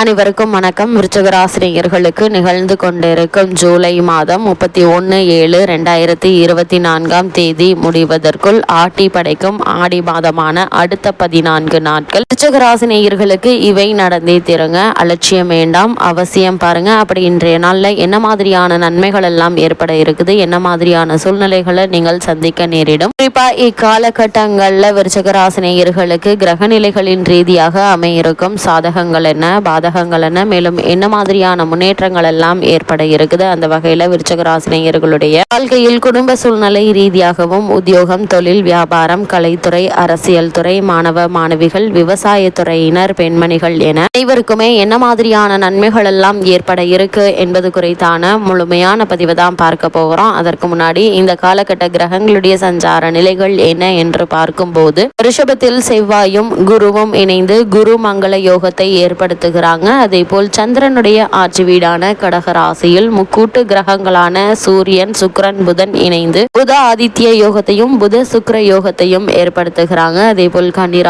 அனைவருக்கும் வணக்கம். விருச்சகராசினியர்களுக்கு நிகழ்ந்து கொண்டிருக்கும் ஜூலை மாதம் முப்பத்தி ஒன்று ஏழு ரெண்டாயிரத்தி இருபத்தி நான்காம் தேதி முடிவதற்குள் ஆட்டி படைக்கும் ஆடி மாதமான அடுத்த பதினான்கு நாட்கள். விருச்சகராசினியர்களுக்கு இவை நடந்தே தீருங்க. அலட்சியம் வேண்டாம். அவசியம் பாருங்க. அப்படி இன்றைய நாளில் என்ன மாதிரியான நன்மைகள் எல்லாம் ஏற்பட இருக்குது? என்ன மாதிரியான சூழ்நிலைகளை நீங்கள் சந்திக்க நேரிடும்? குறிப்பா இக்காலகட்டங்களில் விருச்சகராசினியர்களுக்கு கிரகநிலைகளின் ரீதியாக அமையிருக்கும் சாதகங்கள் என்ன? பாதகங்கள் என்ன மேலும் என்ன மாதிரியான முன்னேற்றங்கள் எல்லாம் ஏற்பட இருக்குது? அந்த வகையில் விருச்சகராசினியர்களுடைய வாழ்க்கையில் குடும்ப சூழ்நிலை ரீதியாகவும் உத்தியோகம் தொழில் வியாபாரம் கலைத்துறை அரசியல் துறை மாணவ மாணவிகள் விவசாயத்துறையினர் பெண்மணிகள் என அனைவருக்குமே என்ன மாதிரியான நன்மைகள் எல்லாம் ஏற்பட இருக்கு என்பது குறித்தான முழுமையான பதிவு தான் பார்க்க போகிறோம். அதற்கு முன்னாடி இந்த காலகட்ட கிரகங்களுடைய சஞ்சார நிலைகள் என்ன என்று பார்க்கும்போது ரிஷபத்தில் செவ்வாயும் குருவும் இணைந்து குரு மங்கள யோகத்தை ஏற்படுத்துகிறாங்க. அதே போல் சந்திரனுடைய ஆட்சி வீடான கடகராசியில் முக்கூட்டு கிரகங்களான சூரியன் சுக்கிரன் புதன் இணைந்து புத ஆதித்ய யோகத்தையும் புத சுக்கிர யோகத்தையும் ஏற்படுத்துகிறாங்க. அதே போல் கன்னி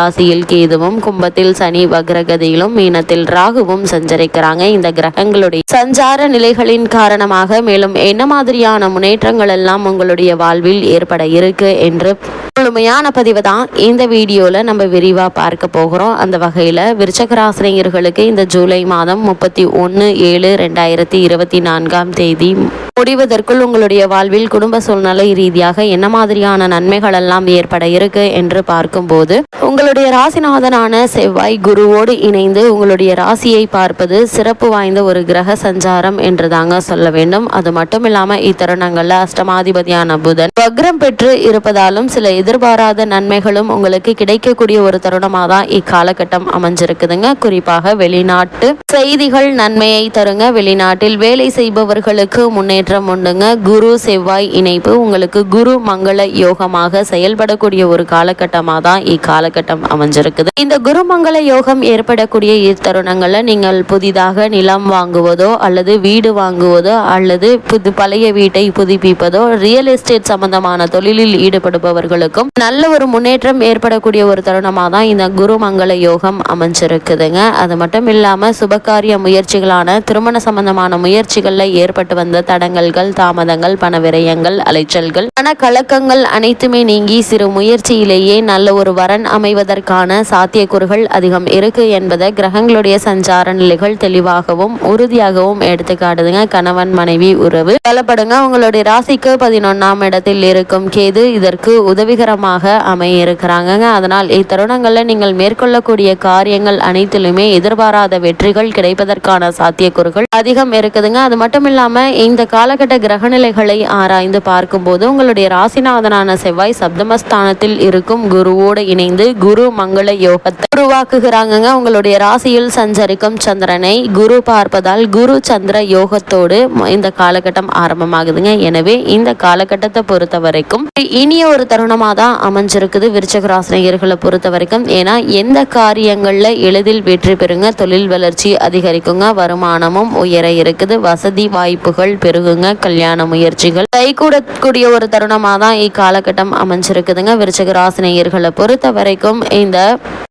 கேதுவும் கும்பத்தில் சனி வக்ரகதியிலும் மீனத்தில் ராகுவும் சஞ்சரிக்கிறாங்க. இந்த கிரகங்களுடைய சஞ்சார நிலைகளின் காரணமாக மேலும் என்ன மாதிரியான முன்னேற்றங்கள் எல்லாம் உங்களுடைய வாழ்வில் ஏற்பட இருக்கு என்று முழுமையான பதிவு தான் இந்த வீடியோவில் நம்ம விரிவாக பார்க்க போகிறோம். அந்த வகையில் விருச்சகராசினியர்களுக்கு இந்த ஜூலை மாதம் முப்பத்தி ஒன்று ஏழு ரெண்டாயிரத்தி இருபத்தி நான்காம் தேதி முடிவதற்குள் உங்களுடைய வாழ்வில் குடும்ப சூழ்நிலை ரீதியாக என்ன மாதிரியான நன்மைகள் எல்லாம் ஏற்பட இருக்கு என்று பார்க்கும்போது உங்களுடைய ராசிநாதனான செவ்வாய் குருவோடு இணைந்து உங்களுடைய ராசியை பார்ப்பது சிறப்பு வாய்ந்த ஒரு கிரக சஞ்சாரம் என்று தாங்க சொல்ல வேண்டும். அது மட்டும் இல்லாம இத்தருணங்கள்ல அஷ்டமாதிபதியான புதன் வக்ரம் பெற்று இருப்பதாலும் சில எதிர்பாராத நன்மைகளும் உங்களுக்கு கிடைக்கக்கூடிய ஒரு தருணமாக தான் இக்காலகட்டம் அமைஞ்சிருக்குதுங்க. குறிப்பாக வெளிநாட்டு செய்திகள் நன்மையை தருங்க. வெளிநாட்டில் வேலை செய்பவர்களுக்கு மாற்றம் உண்டுங்க. குரு செவ்வாய் இணைப்பு உங்களுக்கு குரு மங்கள யோகமாக செயல்படக்கூடிய ஒரு காலகட்டமாக தான் இக்காலகட்டம் அமைஞ்சிருக்குது. இந்த குரு மங்கள யோகம் ஏற்படக்கூடிய இத்தருணங்களில் நீங்கள் புதிதாக நிலம் வாங்குவதோ அல்லது வீடு வாங்குவதோ அல்லது புது பழைய வீட்டை புதுப்பிப்பதோ ரியல் எஸ்டேட் சம்பந்தமான தொழிலில் ஈடுபடுபவர்களுக்கும் நல்ல ஒரு முன்னேற்றம் ஏற்படக்கூடிய ஒரு தருணமாக தான் இந்த குரு மங்கள யோகம் அமைஞ்சிருக்குதுங்க. அது மட்டும் இல்லாமல் சுபகாரிய முயற்சிகளான திருமண சம்பந்தமான முயற்சிகளில் ஏற்பட்டு வந்த தடங்கல்கள் தாமதங்கள் பண விரயங்கள் அலைச்சல்கள் பண கலக்கங்கள் அனைத்துமே நீங்கி சிறு முயற்சியிலேயே நல்ல ஒரு வரன் அமைவதற்கான சாத்தியக்கூறுகள் அதிகம் இருக்கு என்பதை கிரகங்களுடைய சஞ்சார நிலைகள் தெளிவாகவும் உறுதியாகவும் எடுத்து காட்டுதுங்க கணவன் மனைவி உறவு. பலப்படுங்க. உங்களுடைய ராசிக்கு பதினொன்னாம் இடத்தில் இருக்கும் கேது இதற்கு உதவிகரமாக அமைய இருக்கிறாங்க அதனால் இத்தருணங்களில் நீங்கள் மேற்கொள்ளக்கூடிய காரியங்கள் அனைத்திலுமே எதிர்பாராத வெற்றிகள் கிடைப்பதற்கான சாத்தியக்கூறுகள் அதிகம் இருக்குதுங்க. அது மட்டும் இல்லாம இந்த காலகட்ட கிரகநிலைகளை ஆராய்ந்து பார்க்கும்போது உங்களுடைய ராசிநாதனான செவ்வாய் சப்தமஸ்தானத்தில் இருக்கும் குருவோடு இணைந்து குரு மங்கள யோகத்தை உருவாக்குகிறாங்கங்க. உங்களுடைய ராசியில் சஞ்சரிக்கும் சந்திரனை குரு பார்ப்பதால் குரு சந்திர யோகத்தோடு இந்த காலகட்டம் ஆரம்பமாகுதுங்க. எனவே இந்த காலகட்டத்தை பொறுத்த வரைக்கும் இனிய ஒரு தருணமாக தான் அமைஞ்சிருக்குது. விருச்சக ராசினியர்களை பொறுத்த வரைக்கும் ஏன்னா எந்த காரியங்களில் எளிதில் வெற்றி பெறுங்க. தொழில் வளர்ச்சி அதிகரிக்குங்க. வருமானமும் உயர இருக்குது. வசதி வாய்ப்புகள் தொடங்குங்க கல்யாண முயற்சிகள் கைகூடக்கூடிய ஒரு தருணமாக தான் இக்காலகட்டம் அமைஞ்சிருக்குதுங்க. விருச்சக ராசினியர்களை பொறுத்த வரைக்கும் இந்த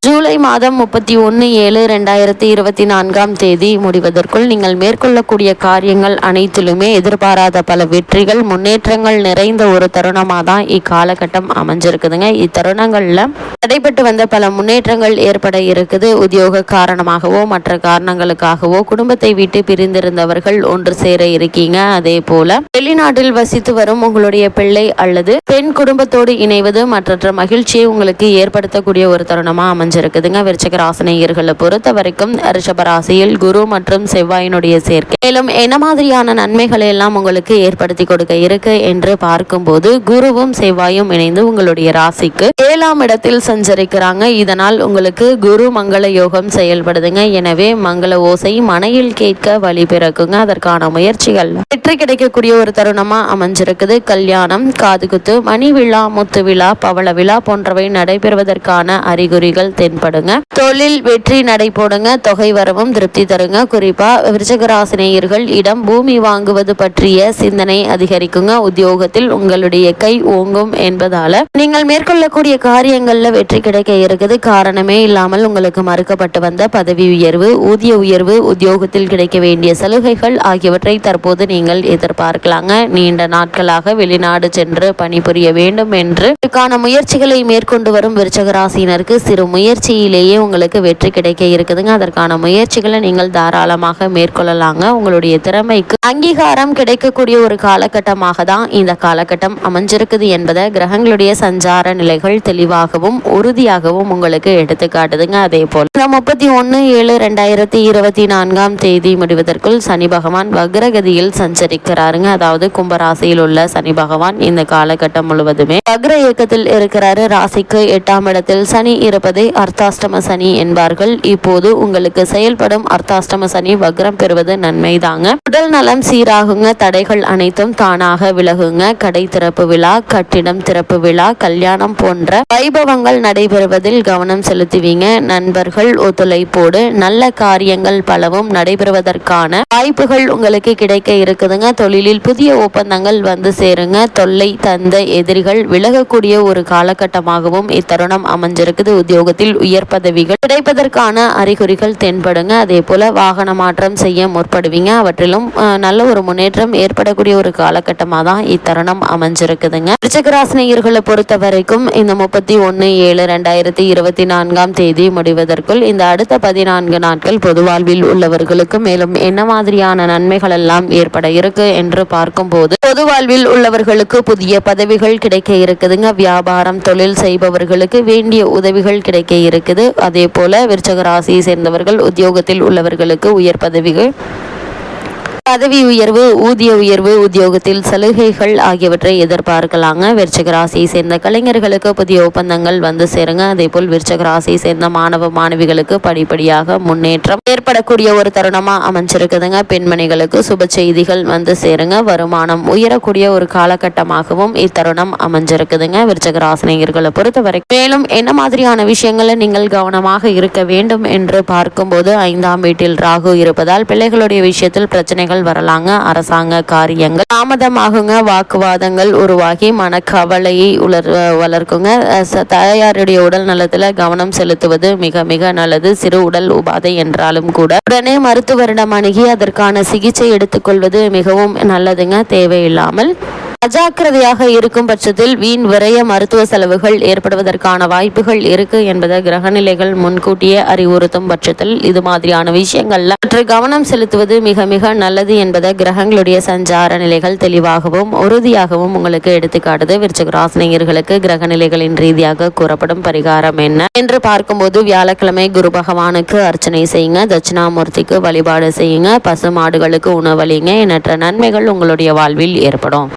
ஜூலை மாதம் முப்பத்தி ஒன்று ஏழு ரெண்டாயிரத்தி இருபத்தி நான்காம் தேதி முடிவதற்குள் நீங்கள் மேற்கொள்ளக்கூடிய காரியங்கள் அனைத்திலுமே எதிர்பாராத பல வெற்றிகள் முன்னேற்றங்கள் நிறைந்த ஒரு தருணமாக தான் இக்காலகட்டம் அமைஞ்சிருக்குதுங்க. இத்தருணங்களில் தடைப்பட்டு வந்த பல முன்னேற்றங்கள் ஏற்பட இருக்குது. உத்தியோக காரணமாகவோ மற்ற காரணங்களுக்காகவோ குடும்பத்தை விட்டு பிரிந்திருந்தவர்கள் ஒன்று சேர இருக்கீங்க. அது அதே போல வெளிநாட்டில் வசித்து வரும் உங்களுடைய பிள்ளை அல்லது பெண் குடும்பத்தோடு இணைவது மற்ற மகிழ்ச்சியை உங்களுக்கு ஏற்படுத்தக்கூடிய ஒரு தருணமா அமைஞ்சிருக்குதுங்க. விருச்சக ராசினியர்களை பொறுத்த வரைக்கும் ரிஷப ராசியில் குரு மற்றும் செவ்வாயினுடைய சேர்க்கை. மேலும் என்ன மாதிரியான நன்மைகளை எல்லாம் உங்களுக்கு ஏற்படுத்தி கொடுக்க இருக்கு என்று பார்க்கும்போது குருவும் செவ்வாயும் இணைந்து உங்களுடைய ராசிக்கு ஏழாம் இடத்தில் சஞ்சரிக்கிறாங்க. இதனால் உங்களுக்கு குரு மங்கள யோகம் செயல்படுதுங்க. எனவே மங்கள ஓசை மனையில் கேட்க வழி பிறக்குங்க. அதற்கான முயற்சிகள் வெற்றி கிடைக்கக்கூடிய ஒரு தருணமா அமைஞ்சிருக்குது. கல்யாணம் காதுகுத்து மணி விழா முத்து விழா பவள விழா போன்றவை நடைபெறுவதற்கான அறிகுறிகள் தென்படுங்க. தொழில் வெற்றி நடைபோடுங்க தொகை வரவும் திருப்தி தருங்க. குறிப்பா விருச்சகராசினியர்கள் இடம் பூமி வாங்குவது பற்றிய சிந்தனை அதிகரிக்குங்க. உத்தியோகத்தில் உங்களுடைய கை ஓங்கும் என்பதால நீங்கள் மேற்கொள்ளக்கூடிய காரியங்கள்ல வெற்றி கிடைக்க இருக்குது. காரணமே இல்லாமல் உங்களுக்கு மறுக்கப்பட்டு வந்த பதவி உயர்வு ஊதிய உயர்வு உத்தியோகத்தில் கிடைக்க வேண்டிய சலுகைகள் ஆகியவற்றை தற்போது நீங்கள் எதிர்பார்க்கலாங்க. நீண்ட நாட்களாக வெளிநாடு சென்று பணிபுரிய வேண்டும் என்று. இதுக்கான முயற்சிகளை மேற்கொண்டு வரும் விருச்சக ராசியினருக்கு சிறு முயற்சியிலேயே உங்களுக்கு வெற்றி கிடைக்க இருக்குதுங்க. அதற்கான முயற்சிகளை நீங்கள் தாராளமாக மேற்கொள்ளலாங்க. உங்களுடைய திறமைக்கு அங்கீகாரம் கிடைக்கக்கூடிய ஒரு காலகட்டமாக தான் இந்த காலகட்டம் அமைஞ்சிருக்குது என்பதை கிரகங்களுடைய சஞ்சார நிலைகள் தெளிவாகவும் உறுதியாகவும் உங்களுக்கு எடுத்துக்காட்டுதுங்க. அதே போல் இந்த முப்பத்தி ஒன்று ஏழு ரெண்டாயிரத்தி இருபத்தி நான்காம் தேதி முடிவதற்குள் சனி பகவான் வக்ரகதியில் சஞ்சரி இருக்கிறாருங்க அதாவது கும்பராசியில் உள்ள சனி பகவான் இந்த காலகட்டம் முழுவதுமே வக்ர இயக்கத்தில் இருக்கிறாரு. ராசிக்கு எட்டாம் இடத்தில் சனி இருப்பதை அர்த்தாஷ்டம சனி என்பார்கள். இப்போது உங்களுக்கு செயல்படும் அர்த்தாஷ்டம சனி வக்ரம் பெறுவது நன்மைதாங்க. உடல் நலம் சீராகுங்க. தடைகள் அனைத்தும் தானாக விலகுங்க. கடை திறப்பு விழா கட்டிடம் திறப்பு விழா கல்யாணம் போன்ற வைபவங்கள் நடைபெறுவதில் கவனம் செலுத்துவீங்க. நண்பர்கள் ஒத்துழைப்போடு நல்ல காரியங்கள் பலவும் நடைபெறுவதற்கான வாய்ப்புகள் உங்களுக்கு கிடைக்க இருக்குதுங்க. தொழிலில் புதிய ஒப்பந்தங்கள் வந்து சேருங்க. தொல்லை தந்த எதிரிகள் விலகக்கூடிய ஒரு காலகட்டமாகவும் இத்தருணம் அமைஞ்சிருக்குது. உத்தியோகத்தில் உயர் பதவிகள் கிடைப்பதற்கான அறிகுறிகள் தென்படுங்க. அதே போல வாகன மாற்றம் செய்ய முற்படுவீங்க. அவற்றிலும் நல்ல ஒரு முன்னேற்றம் ஏற்படக்கூடிய ஒரு காலகட்டமாக தான் இத்தருணம் அமைஞ்சிருக்குதுங்க. ரிச்சகராசினியர்களை பொறுத்த வரைக்கும் இந்த முப்பத்தி ஒன்று ஏழு ரெண்டாயிரத்தி இருபத்தி நான்காம் தேதி முடிவதற்குள் இந்த அடுத்த பதினான்கு நாட்கள் பொதுவாழ்வில் உள்ளவர்களுக்கு மேலும் என்ன மாதிரியான நன்மைகள் எல்லாம் ஏற்பட இருக்கு? என்று பார்க்கும்போது பொது வாழ்வில் உள்ளவர்களுக்கு புதிய பதவிகள் கிடைக்க இருக்குதுங்க. வியாபாரம் தொழில் செய்பவர்களுக்கு வேண்டிய உதவிகள் கிடைக்க இருக்குது. அதே போல விருச்சக ராசியை சேர்ந்தவர்கள் உத்தியோகத்தில் உள்ளவர்களுக்கு உயர் பதவிகள் பதவி உயர்வு ஊதிய உயர்வு உத்தியோகத்தில் சலுகைகள் ஆகியவற்றை எதிர்பார்க்கலாங்க. விருச்சிக ராசியை சேர்ந்த கலைஞர்களுக்கு புதிய ஒப்பந்தங்கள் வந்து சேருங்க. அதேபோல் விருச்சிக ராசியை சேர்ந்த மாணவ மாணவிகளுக்கு படிப்படியாக முன்னேற்றம் ஏற்படக்கூடிய ஒரு தருணமா அமைஞ்சிருக்குதுங்க. பெண்மணிகளுக்கு சுப செய்திகள் வந்து சேருங்க. வருமானம் உயரக்கூடிய ஒரு காலகட்டமாகவும் இத்தருணம் அமைஞ்சிருக்குதுங்க. விருச்சிக ராசினியர்களை பொறுத்தவரை மேலும் என்ன மாதிரியான விஷயங்களை நீங்கள் கவனமாக இருக்க வேண்டும் என்று பார்க்கும்போது ஐந்தாம் வீட்டில் ராகு இருப்பதால் பிள்ளைகளுடைய விஷயத்தில் பிரச்சனைகள் வரலாங்க. அரசாங்க காரியங்கள் தாமதமாகுங்க. வாக்குவாதங்கள் உருவாகி மனக்கவலையை உலர் வளர்க்குங்க. தாயாருடைய உடல் நலத்துல கவனம் செலுத்துவது மிக மிக நல்லது. சிறு உடல் உபாதை என்றாலும் கூட. உடனே மருத்துவரிடம் அணுகி அதற்கான சிகிச்சை எடுத்துக்கொள்வது மிகவும் நல்லதுங்க. தேவையில்லாமல். அஜாக்கிரதையாக இருக்கும் பட்சத்தில் வீண் விரய மருத்துவ செலவுகள் ஏற்படுவதற்கான வாய்ப்புகள் இருக்கு என்பதை கிரகநிலைகள் முன்கூட்டியே அறிவுறுத்தும் பட்சத்தில் இது மாதிரியான விஷயங்கள்ல சற்று கவனம் செலுத்துவது மிக மிக நல்லது என்பதை கிரகங்களுடைய சஞ்சார நிலைகள் தெளிவாகவும் உறுதியாகவும் உங்களுக்கு எடுத்துக்காட்டுது. விருச்சக ராசினியர்களுக்கு கிரக நிலைகளின் ரீதியாக கூறப்படும் பரிகாரம் என்ன என்று பார்க்கும்போது வியாழக்கிழமை குரு பகவானுக்கு அர்ச்சனை செய்யுங்க. தட்சிணாமூர்த்திக்கு வழிபாடு செய்யுங்க. பசு மாடுகளுக்கு உணவளிங்க. எண்ணற்ற நன்மைகள் உங்களுடைய வாழ்வில் ஏற்படும்.